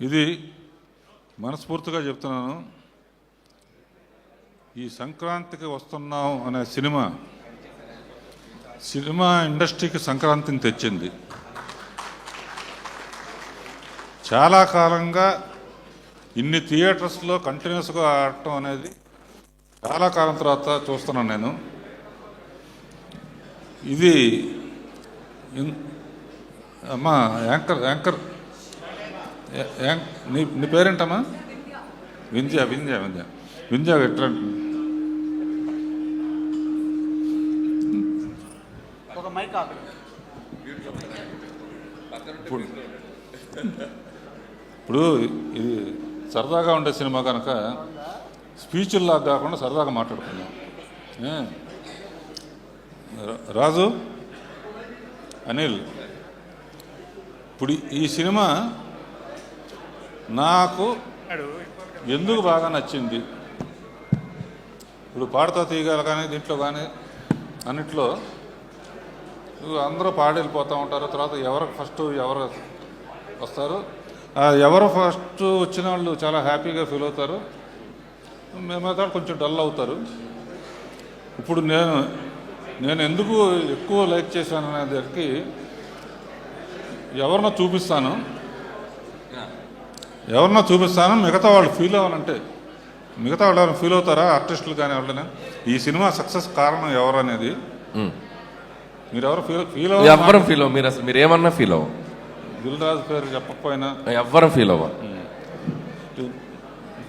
ఇది మనస్ఫూర్తిగా చెప్తున్నాను. ఈ సంక్రాంతికి వస్తున్నాం అనే సినిమా సినిమా ఇండస్ట్రీకి సంక్రాంతిని తెచ్చింది. చాలా కాలంగా ఇన్ని థియేటర్స్లో కంటిన్యూస్గా ఆడటం అనేది చాలా కాలం తర్వాత చూస్తున్నాను నేను. ఇది ఇన్- అమ్మా యాంకర్ యాంకర్ నీ నీ పేరేంటమ్మా? వింధ్య వింధ్య వింధ్య. వింధ్య ఎట్లా? ఒక మైక్ ఆకు ఇప్పుడు ఇది సరదాగా ఉండే సినిమా కనుక స్పీచ్ల్లాగా కాకుండా సరదాగా? రా- రాజు? అనిల్. ఇప్పుడు ఈ సినిమా నాకు ఎందుకు బాగా నచ్చింది? ఇప్పుడు పాడుతా తీయగల కానీ దీంట్లో కానీ అన్నిట్లో అందరూ పాడి వెళ్ళిపోతూ ఉంటారు తర్వాత ఎవరు ఫస్ట్ ఎవరు వస్తారు? ఎవరు ఫస్ట్ వచ్చిన వాళ్ళు చాలా హ్యాపీగా ఫీల్ అవుతారు. మేమైతే కొంచెం డల్ అవుతారు. ఇప్పుడు నేను నేను ఎందుకు ఎక్కువ లైక్ చేశాను అనే దానికి ఎవరినో చూపిస్తాను. ఎవరినో చూపిస్తాను? మిగతా వాళ్ళు ఫీల్ అవ్వాలంటే. మిగతా వాళ్ళు ఎవరైనా ఫీల్ అవుతారా? ఆర్టిస్టులు కానీ ఎవరైనా? ఈ సినిమా సక్సెస్ కారణం ఎవరు అనేది మీరు ఎవరు ఫీల్ ఫీల్ ఎవ్వరం ఫీల్ అవ్వ మీరు అసలు మీరు ఏమన్నా ఫీల్ అవ్వ. దిల్ రాజు పేరు చెప్పకపోయినా. ఎవ్వరం ఫీల్ అవ్వ.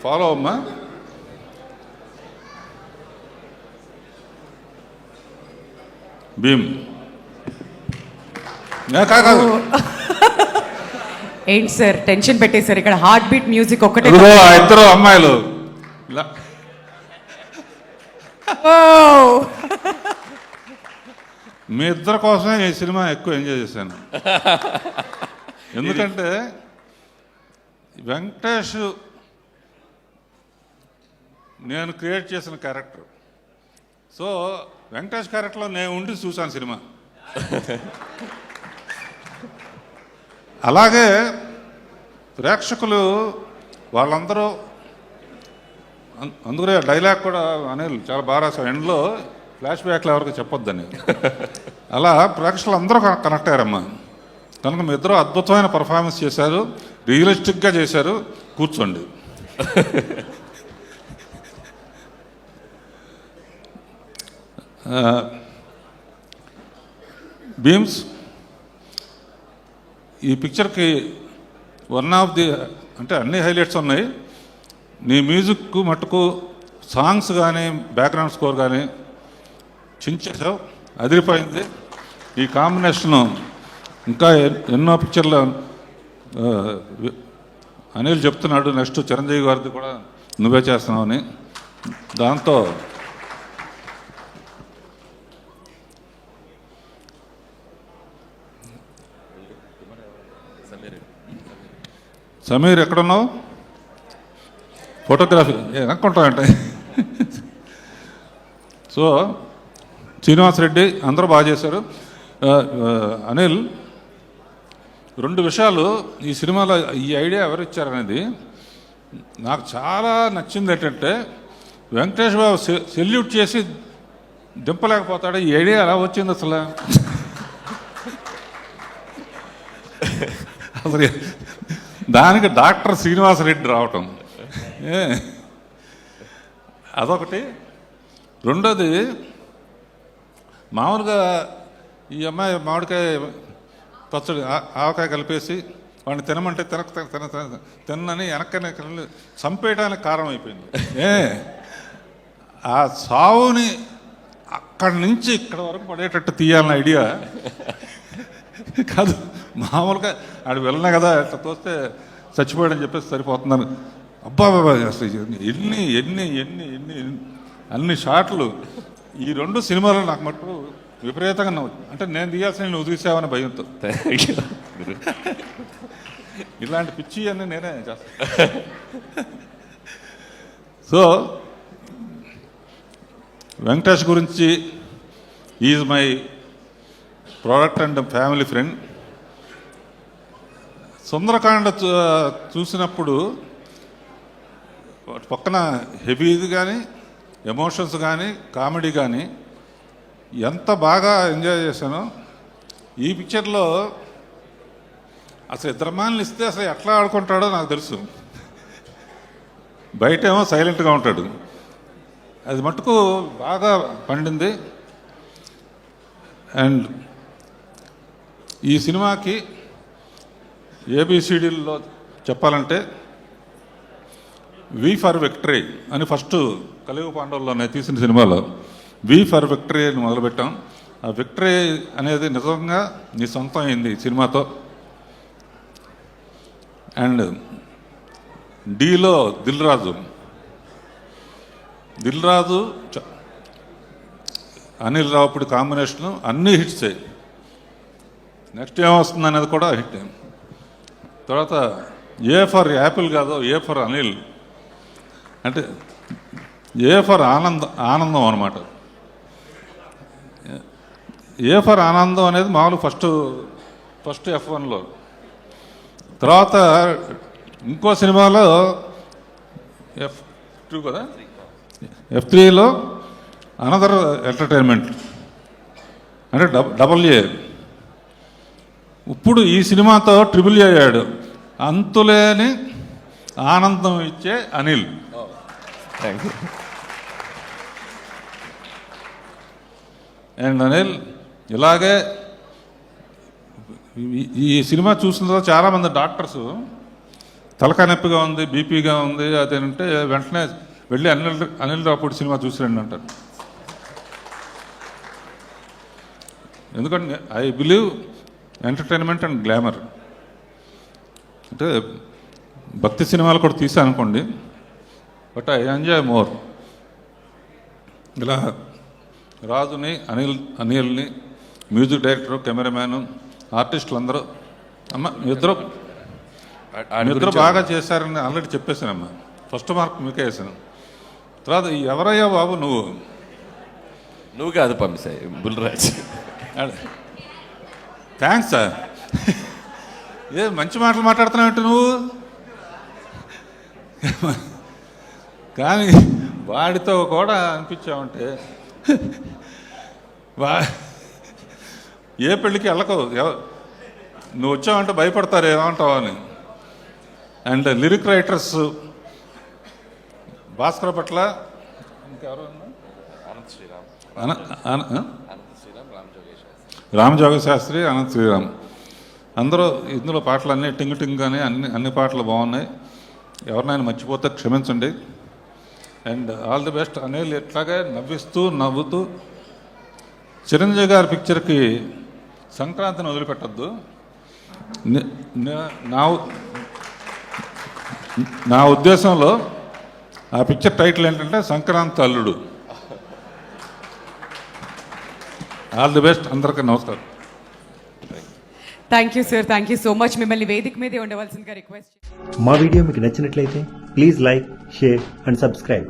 ఫాలో అమ్మా భీమ్. కాదు. ఏంటి సార్ టెన్షన్ పెట్టేశారు. ఇక్కడ హార్ట్ బీట్ మ్యూజిక్ ఆ ఇద్దరు అమ్మాయిలు! మీ ఇద్దరి కోసమే ఈ సినిమా ఎక్కువ ఎంజాయ్ చేశాను. ఎందుకంటే వెంకటేష్ నేను క్రియేట్ చేసిన క్యారెక్టర్ సో వెంకటేష్ క్యారెక్టర్లో నేను ఉండి చూశాను సినిమా. అలాగే ప్రేక్షకులు వాళ్ళందరూ అందుకనే డైలాగ్ కూడా అనిల్ చాలా బాగా రాశారు. ఎండ్లో ఫ్లాష్ బ్యాక్లో ఎవరికి చెప్పొద్దని. అలా ప్రేక్షకులు అందరూ కన- కనెక్ట్ అయ్యారమ్మా. కనుక మీ ఇద్దరు అద్భుతమైన పర్ఫార్మెన్స్ చేశారు. రియలిస్టిక్గా చేశారు. కూర్చోండి. ఆ, బీమ్స్ ఈ పిక్చర్కి వన్ ఆఫ్ ది అంటే అన్ని హైలైట్స్ ఉన్నాయి. నీ మ్యూజిక్ మట్టుకు సాంగ్స్ కానీ బ్యాక్గ్రౌండ్ స్కోర్ కానీ చించేసావు అదిరిపోయింది. ఈ కాంబినేషను ఇంకా ఎన్నో పిక్చర్లు అనిల్ చెప్తున్నాడు నెక్స్ట్ చిరంజీవి గారిది కూడా నువ్వే చేస్తున్నావు అని దాంతో సమీర్ ఎక్కడున్నావు? ఫోటోగ్రఫీ వెనక్కుంటామంటే సో శ్రీనివాస్ రెడ్డి అందరూ బాగా చేశారు. అనిల్ రెండు విషయాలు ఈ సినిమాలో ఈ ఐడియా ఎవరు ఇచ్చారనేది నాకు చాలా నచ్చింది ఏంటంటే వెంకటేష్ బాబు సె- సెల్యూట్ చేసి దింపలేకపోతాడు. ఈ ఐడియా ఎలా వచ్చింది అసలు? అసలు దానికి డాక్టర్ శ్రీనివాస రెడ్డి రావటం. అదొకటి. రెండోది మామూలుగా ఈ అమ్మాయి మామిడికాయ పచ్చడి ఆవకాయ కలిపేసి వాడిని తినమంటే తినక తిన తిన తిన- తిన్నని వెనక్కనే చంపేయడానికి కారణం అయిపోయింది ఏ? ఆ సావుని అక్కడి నుంచి ఇక్కడ వరకు పడేటట్టు తీయాలన్న ఐడియా కాదు. మామూలుగా ఆడు వెళ్ళినా కదా ఇట్లా తోస్తే చచ్చిపోయాడని చెప్పేసి సరిపోతున్నాను అబ్బా బాబా ఎన్ని ఎన్ని ఎన్ని ఎన్ని అన్ని షాట్లు. ఈ రెండు సినిమాలు నాకు మటుకు విపరీతంగా నవ్వు అంటే నేను తీయాల్సిన నువ్వు తీసావని భయంతో. ఇలాంటి పిచ్చి అన్నీ నేనే చేస్తాను సో వెంకటేష్ గురించి is my product and family friend. Sundarakanda చూసినప్పుడు పక్కన హెవీది కానీ ఎమోషన్స్ కానీ కామెడీ కానీ ఎంత బాగా ఎంజాయ్ చేశానో ఈ పిక్చర్లో అసలు ఇద్దరు ఇస్తే అసలు ఎట్లా ఆడుకుంటాడో నాకు తెలుసు. బయటేమో సైలెంట్గా ఉంటాడు. అది మటుకు బాగా పండింది. అండ్ ఈ సినిమాకి ఏబిసిడీల్లో చెప్పాలంటే వి ఫర్ విక్టరీ అని ఫస్ట్ కలియుగ పాండవుల్లోనే తీసిన సినిమాలో వి ఫర్ విక్టరీ అని మొదలుపెట్టాం. ఆ విక్టరీ అనేది నిజంగా నీ సొంతం అయింది సినిమాతో. అండ్ డీలో దిల్ రాజు దిల్ రాజు చ- అనిల్ ఇప్పుడు కాంబినేషను అన్నీ హిట్సే నెక్స్ట్ ఏమొస్తుంది అనేది కూడా హిట్ తర్వాత ఏ ఫర్ యాపిల్ కాదు ఏ ఫర్ అనిల్. అంటే ఏ ఫర్ ఆనందం ఆనందం అనమాట ఏ ఫర్ ఆనందం అనేది మామూలు ఫస్ట్ ఫస్ట్ ఎఫ్ వన్లో. తర్వాత ఇంకో సినిమాలో ఎఫ్ టూ కదా? ఎఫ్ త్రీలో అనదర్ ఎంటర్టైన్మెంట్. అంటే డబ్ డబల్ ఏ. ఇప్పుడు ఈ సినిమాతో ట్రిపుల్ ఏ అయ్యాడు. అంతులేని ఆనందం ఇచ్చే Anil. Thank you and Anil ఇలాగే ఈ- ఈ సినిమా చూసిన తర్వాత చాలామంది డాక్టర్స్ తలకాయ నొప్పిగా ఉంది బీపీగా ఉంది అదేంటే వెంటనే వెళ్ళి అనిల్ అనిల్ రాపుడి సినిమా చూసిరండి అంటారు. ఎందుకంటే I believe entertainment and glamour అంటే భక్తి సినిమాలు కూడా తీసాను అనుకోండి బట్ ఐ ఎంజాయ్ మోర్. ఇలా రాజుని అనిల్ అనిల్ని మ్యూజిక్ డైరెక్టర్ కెమెరామ్యాన్ ఆర్టిస్టులు అందరూ అమ్మ ఇద్దరు ఇద్దరు బాగా చేశారని ఆల్రెడీ చెప్పేశానమ్మా. ఫస్ట్ మార్క్ మీకే వేసాను తర్వాత ఎవరయ్యా బాబు నువ్వు? నువ్వు కాదు పంపిసాయి బుల్రాజ్. థ్యాంక్స్ సార్ ఏ మంచి మాటలు మాట్లాడుతున్నావు నువ్వు? కానీ వాడితో కూడా అనిపించావంటే వా ఏ పెళ్ళికి వెళ్ళకు నువ్వు వచ్చావంటే భయపడతారు ఏమంటావు అని. అండ్ లిరిక్ రైటర్స్ భాస్కర్ పట్ల ఇంకెవరు ఉన్నారు? అన- అన- ఆ? రామజోగ శాస్త్రి అనంత శ్రీరామ్. అందరూ ఇందులో పాటలు అన్నీ టింగ్ టింగ్ అని అన్ని అన్ని పాటలు బాగున్నాయి. ఎవరినైనా మర్చిపోతే క్షమించండి. And all the best Anil ఎట్లాగే నవ్విస్తూ నవ్వుతూ చిరంజీవి గారి పిక్చర్కి సంక్రాంతిని వదిలిపెట్టద్దు. నా నా ఉద్దేశంలో ఆ పిక్చర్ టైటిల్ ఏంటంటే సంక్రాంతి అల్లుడు. ఆల్ ది బెస్ట్ అందరికీ నమస్కారం. Thank you sir thank you so much మిమ్మల్ని వేదిక మీదే ఉండవలసిందిగా రిక్వెస్ట్ మా వీడియో మీకు నచ్చినట్లయితే please like share and subscribe